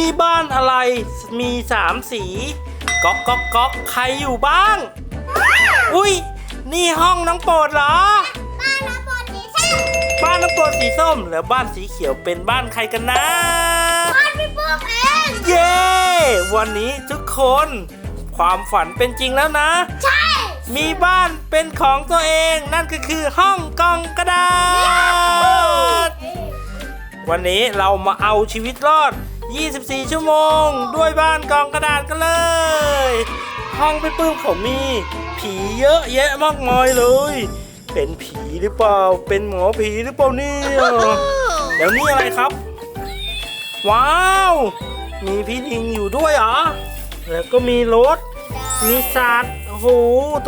นี่บ้านอะไรมีสามสีก๊อกก๊อกก๊อกใครอยู่บ้าง อุ้ยนี่ห้องน้องโปรดเหรอ บ้านน้ำบนสีส้มบ้านน้องโปรดสีส้มแล้วบ้านสีเขียวเป็นบ้านใครกันนะ บ้านพี่เพิ่มเองเย้ วันนี้ทุกคน ความฝันเป็นจริงแล้วนะ ใช่ มีบ้านเป็นของตัวเองนั่นก็คือห้องกล่องกระดาษ วันนี้เรามาเอาชีวิตรอด 24 ชั่วโมง ด้วยบ้านกล่องกระดาษกันเลย ห้องพี่ปื้มเขามี ผีเยอะแยะมากมายเลย เป็นผีหรือเปล่า เป็นหมอผีหรือเปล่าเนี่ยแล้วนี่อะไรครับ ว้าว มีพี่ลิงอยู่ด้วยเหรอ แล้วก็มีรถ มีสัตว์โอ้โห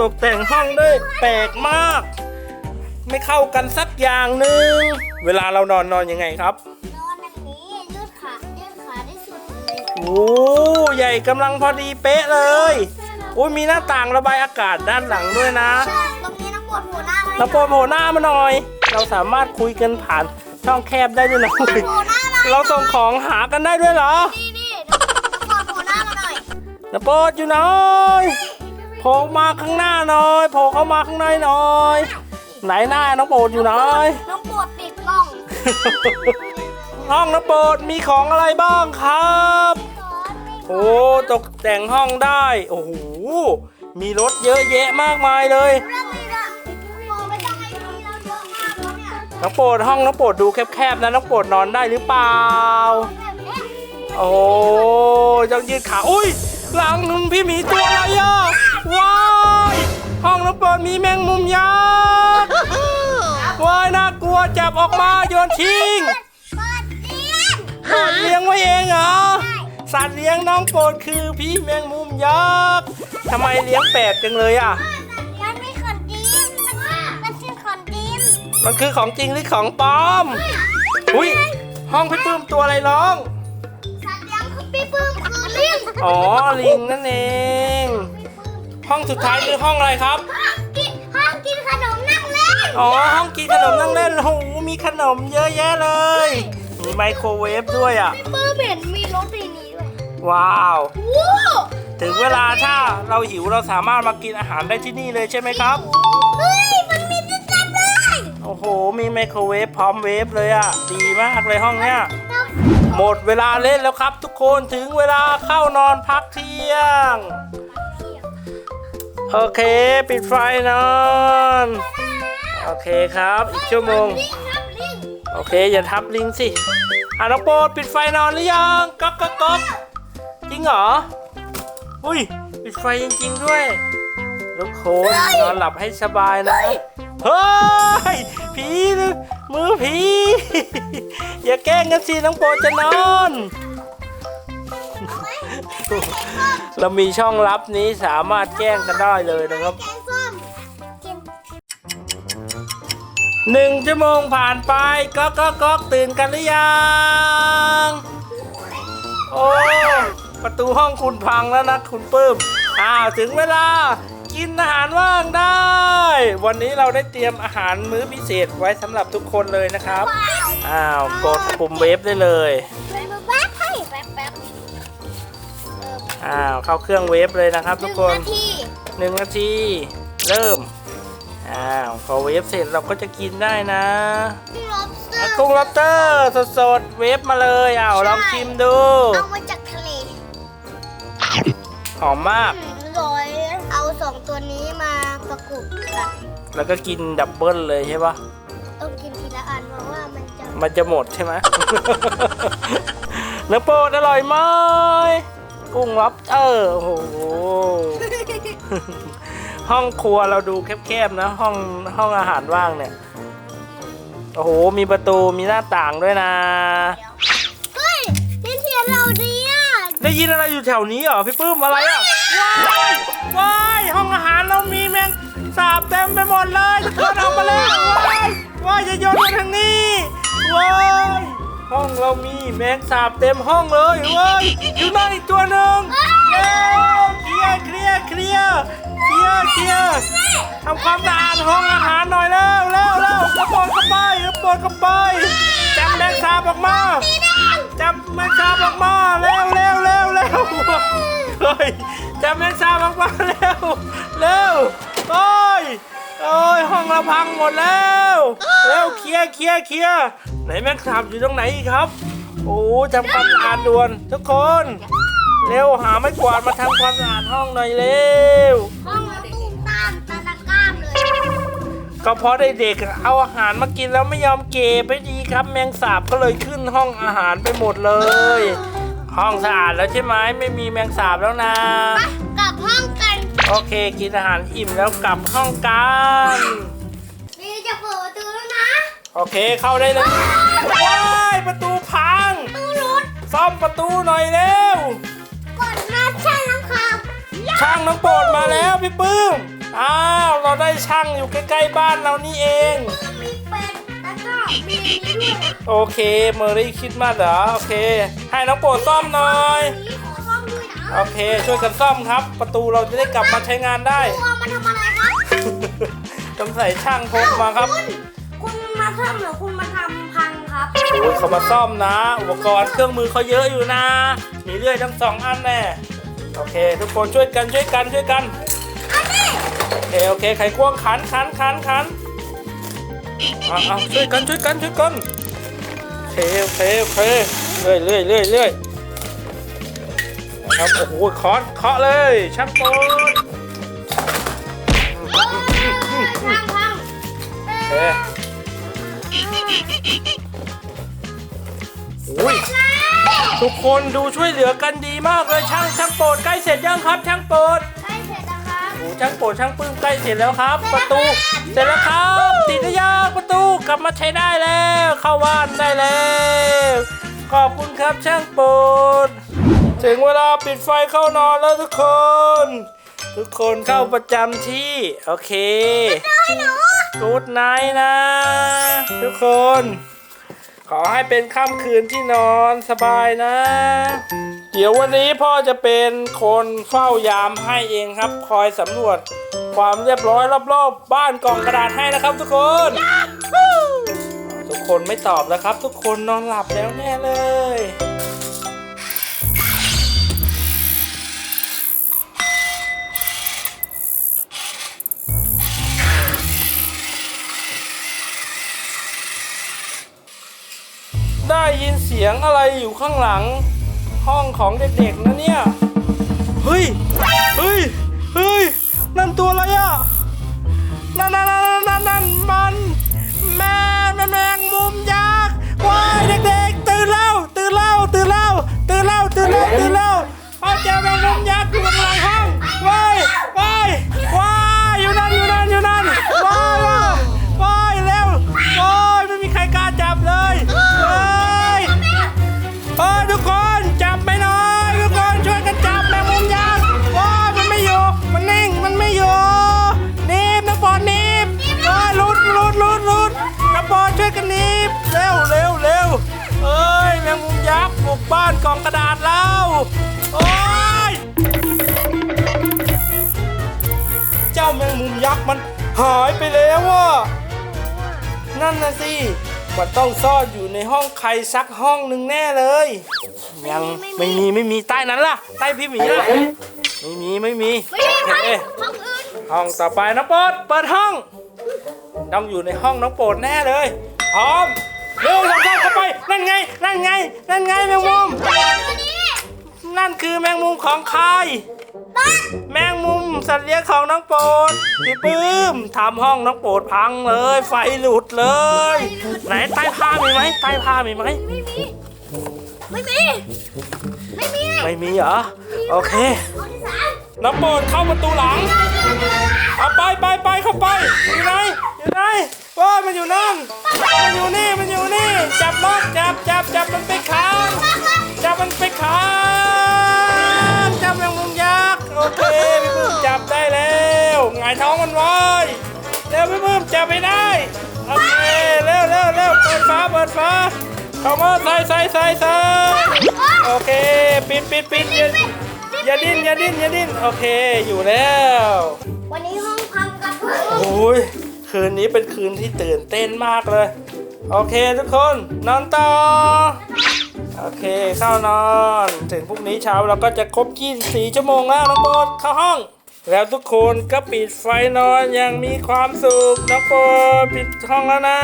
ตกแต่งห้องด้วยแปลกมาก ไม่เข้ากันสักอย่างหนึ่งเวลาเรานอนนอนยังไงครับ นอนอย่างนี้ โอ้ใหญ่กำลังพอดีเป๊ะเลยอุ้ยมีหน้าต่างระบายอากาศด้านหลังด้วยนะใช่ตรงนี้น้ำบนหัวหน้าไว้เราโปรโผล่หน้ามาหน่อย เราสามารถคุยกันผ่านช่องแคบได้ด้วยนะหัวหน้ามาเราส่งของหากันได้ด้วยเหรอนี่นี่น้ำบนหัวหน้ามาหน่อยนะโปรดอยู่หน่อยโผล่มาข้างหน้าหน่อยโผล่เข้ามาข้างในหน่อย ไหนหน้าน้องโปรดอยู่ไหนน้องปวดติดกล้องห้องน้องโปรดมีของอะไรบ้างครับโอ้ ตกแต่งห้องได้ โอ้โห มีรถเยอะแยะมากมายเลยเรื่องนี้นะมองไปทางไอ้นี่เราเยอะมากแล้วเนี่ยน้องโปรดห้องน้องโปรดดูแคบๆนะน้องโปรดนอนได้หรือเปล่า แบบเนี้ยโอ้ยังยืดขา อุ้ย หลังพี่หมีตัวอะไรอะ ว้าย ห้องน้องโปรดมีแมงมุมยักษ์ ว้ายน่ากลัวจับออกมาโยนทิ้ง สัตว์เลี้ยงน้องโปรดคือพี่แมงมุมยักษ์ทำไมเลี้ยงแปลกจังเลยอะ มันไม่ขนดินมันมันคือขนดินมันคือของจริงหรือของปลอม อุ้ยห้องพี่ปื้มตัวอะไรร้อง สัตว์เลี้ยงคือพี่ปื้มคือลิงอ๋อลิงนั่นเอง ห้องสุดท้ายคือห้องอะไรครับ ห้องกินห้องกินขนมนั่งเล่นอ๋อห้องกินขนมนั่งเล่นโอ้โหมีขนมเยอะแยะเลย มีไมโครเวฟด้วยอะ พี่ปื้ม วยว้าวว้าว ถึงเวลาถ้าเราหิวเราสามารถมากินอาหารได้ที่นี่เลยใช่ไหมครับ เฮ้ย มันมีตุ๊กตาเลย โอ้โห มีไมโครเวฟพร้อมเวฟเลยอะ ดีมากเลยห้องเนี้ย หมดเวลาเล่นแล้วครับทุกคน ถึงเวลาเข้านอนพักเที่ยง โอเค ปิดไฟนอน โอเคครับ อีกชั่วโมงลิงครับลิงโอเค อย่าทับลิงสิอะน้องโปรดปิดไฟนอนหรือยัง ก๊อกก๊อกก๊อกจริง เหรอ อุ้ยปิดไฟจริง ๆ ด้วยทุกคนนอนหลับให้สบายนะเฮ้ยผีหรือมือผีอย่าแกล้งกันสิน้องโปรดจะนอน เรามีช่องลับนี้สามารถแกล้งกันได้เลยนะครับแกงส้มกินหนึ่งชั่วโมงผ่านไปก๊อกก๊อกก๊อกตื่นกันหรือยัง โอ้ ประตูห้องคุณพังแล้วนะคุณปื้มอ้าวถึงเวลากินอาหารว่างได้ วันนี้เราได้เตรียมอาหารมื้อพิเศษไว้สำหรับทุกคนเลยนะครับว้าวอ้าวกดปุ่มเวฟได้เลยแป๊บแป๊บให้แป๊บแป๊บเอออ้าวเข้าเครื่องเวฟเลยนะครับหทุนึ่กงคนนาทีหนึ่งนาทีเริ่มอ้าวพอเวฟเสร็จเราก็จะกินได้นะพี่ลอบสเตออะร์กุ้งล็อบสเตอร์สดๆเวฟมาเลยอ้าวลองชิมดูเอามาจากทะเล หอมมากอืมร้อยเอาสองตัวนี้มาประกบกันแล้วก็กินดับเบิลเลยใช่ปะต้องกินทีละอันเพราะว่ามันจะมันจะหมดใช่ไหม เนื้อโปรดอร่อยไหมกุ้งล็อบสเตอร์โอ้โห ห้องครัวเราดูแคบๆนะ ห้องห้องอาหารว่างเนี่ย โอ้โห มีประตูมีหน้าต่างด้วยนะ เได้ยินอะไรอยู่แถวนี้เหรอพี่ปื้มอะไรอะว้ายว้ายห้องอาหารเรามีแมงสาบเต็มไปหมดเลยทุกคนออกมาแล้วว้ายว้ายจะโยนมาทางนี้ว้ายห้องเรามีแมงสาบเต็มห้องเลยว้ายอยู่นั่นอีกตัวหนึ่งเร็วเคลียร์เคลียร์เคลียร์เคลียร์เคลียร์ทำความสะอาดห้องอาหารหน่อยเร็วเร็วเร็วกระโดดเข้าไปกระโดดเข้าไปจับแมงสาบออกมา จับแมงสาบออกมาเร็วเร็วเร็วเร็วเฮ้ยจับแมงสาบออกมาเร็วเร็วโอ้ยโอ้ยห้องเราพังหมดแล้วเร็วเคลียร์เคลียร์เคลียร์ไหนแมงสาบอยู่ตรงไหนครับ โอ้ทำความสะอาดด่วนทุกคน เร็วหาไม้กวาดมาทำความสะอาดห้องหน่อยเร็วห้อง ก็เพราะเด็กๆเอาอาหารมากินแล้วไม่ยอมเก็บไปดีครับ แมงสาบก็เลยขึ้นห้องอาหารไปหมดเลย ห้องสะอาดแล้วใช่ไหมไม่มีแมงสาบแล้วนะไปกลับห้องกันโอเค กินอาหารอิ่มแล้วกลับห้องกันนี่จะเปิดประตูแล้วนะโอเคเข้าได้เลยว้ายประตูพัง ตู้รุดซ่อมประตูหน่อยเร็วกดมาใช่แล้วครับช่างน้องโปรดมาแล้วพี่ปื้ม อ้าว เราได้ช่างอยู่ใกล้ ๆ บ้านเรานี่เอง มีเป็ดแล้วก็มีนี่ด้วยนะโอเคเมอรี่คิดมาเหรอ โอเค ให้น้องโปรดซ่อมหน่อยนี่ขอซ่อมด้วยนะโอเค ช่วยกันซ่อมครับ ประตูเราจะได้กลับมาใช้งานได้ ตัวมันทำอะไรครับต้องใส่ช่างพกมาครับคุณคุณมาซ่อมหรือคุณมาทำพังครับโอ้ยเขามาซ่อมนะ อุปกรณ์เครื่องมือเขาเยอะอยู่นะ มีเลื่อยทั้งสองอันแน่ โอเค ทุกคนช่วยกันช่วยกันช่วยกันอันนี้โอ เคโอเคไขควงขันขันขันขันเอาเอาช่วยกันช่วยกันช่วยกันโอเคโอเคโอเคเรื่อยเรื่อยเรื่อยเรื่อยครับโอ้โหเคาะเคาะเลยช่างโปนโอ้ยพังพังโอเคอุ้ยทุกคนดูช่วยเหลือกันดีมากเลยช่างช่างโปรดใกล้เสร็จยังครับช่างโปรด ช่างโปรดช่างปื้มใกล้เสร็จแล้วครับ ประตูเสร็จแล้วครับติดหรือยังประตูกลับมาใช้ได้แล้ว เข้าบ้านได้แล้วขอบคุณครับช่างโปรดถึงเวลาปิดไฟเข้านอนแล้วทุกคน ทุกคนเข้าประจำที่ โอเคกูดไนท์นะ ทุกคน ขอให้เป็นค่ำคืนที่นอนสบายนะ เดี๋ยววันนี้พ่อจะเป็นคนเฝ้ายามให้เองครับ คอยสำรวจความเรียบร้อยรอบๆบ้านกล่องกระดาษให้นะครับ ทุกคน ทุกคนไม่ตอบนะครับ ทุกคนนอนหลับแล้วแน่เลย ได้ยินเสียงอะไรอยู่ข้างหลัง ห้องของเด็กๆนะเนี่ย เฮ้ย เฮ้ย เฮ้ย นั่นตัวอะไรอะ นั่นนั่น บุกบ้านกล่องกระดาษแล้ว โอ้ย เจ้าแมงมุมยักษ์มันหายไปแล้วว่ะ นั่นนะสิ มันต้องซ่อนอยู่ในห้องใครสักห้องหนึ่งแน่เลย ยังไม่มีไม่มีใต้นั้นล่ะ ใต้พี่หมีล่ะ ไม่มีไม่มีไม่มีครับโอเคห้องอื่นห้องต่อไปน้องโปรดเปิดห้อง ต้องอยู่ในห้องน้องโปรดแน่เลย พร้อมเร็วทำเข้าไป นั่นไง นั่นไง นั่นไงแมงมุม ตัวนี้ นั่นคือแมงมุมของใคร บ้านแมงมุมสัตว์เลี้ยงของน้องโปรดพี่ปื้มทำห้องน้องโปรดพังเลย ไฟหลุดเลย ไหนใต้ผ้ามีไหมใต้ผ้ามีไหม ไม่มี ไม่มี ไม่มีไม่มีเหรอ โอเคห้องที่สาม น้องโปรดเข้าประตูหลังเอาไปไปไปเข้าไป อยู่ไหน อยู่ไหนว้ามันอยู่นั่น มันอยู่นี่ มันอยู่นี่ จับรถจับจับจับมันไปขังจับมันไปขังจับแมงมุมยักษ์ โอเคพี่ปื้มจับได้แล้วหงายท้องมันไว้เร็วพี่ปื้มจับไปได้ โอเค เร็วเร็วเร็วเปิดฟ้าเปิดฟ้าเข้ามาใส่ใส่ใส่ใส่โอเค ปิดปิดปิด อย่าอย่าดิ้นอย่าดิ้นอย่าดิ้นโอเคอยู่แล้ววันนี้ห้องพังกันทุกคนโอ้ยคืนนี้เป็นคืนที่ตื่นเต้นมากเลย โอเคทุกคนนอนต่อโอเคเข้านอนถึงพรุ่งนี้เช้าเราก็จะครบ 24 ชั่วโมงแล้วน้องโปรดเข้าห้อง แล้วทุกคนก็ปิดไฟนอนอย่างมีความสุขน้องโปรดปิดห้องแล้วนะ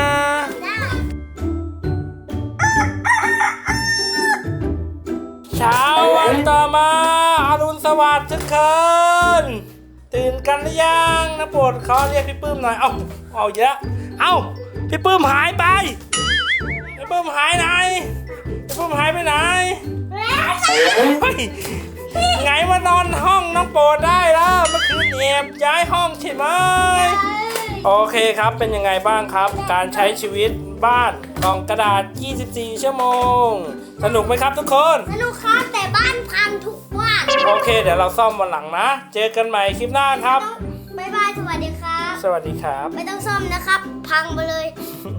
เช้าวันต่อมาอรุณส วัสดิ์ทุกคนตื่นกันหรือยังนะปรดเขาเรียกพี่ปื้มหน่อย เอ้าเอาเยอะเอ้าพี่ปื้มหายไป พี่ปื้มหายไหน พี่ปื้มหายไปไหนเฮ้ยไงมานอนห้องน้องโปรดได้แล้วเมื่อคืนแอบย้ายห้องใช่ไหมโอเคครับเป็นยังไงบ้างครับ การใช้ชีวิตบ้านกล่องกระดาษ 24 ชั่วโมง สนุกไหมครับทุกคน สนุกครับแต่บ้านพังทุกวันโอเค เดี๋ยวเราซ่อมวันหลังนะ เจอกันใหม่คลิปหน้าครับ บ๊ายบายสวัสดีครับ สวัสดีครับ ไม่ต้องซ่อมนะครับ พังไปเลยบ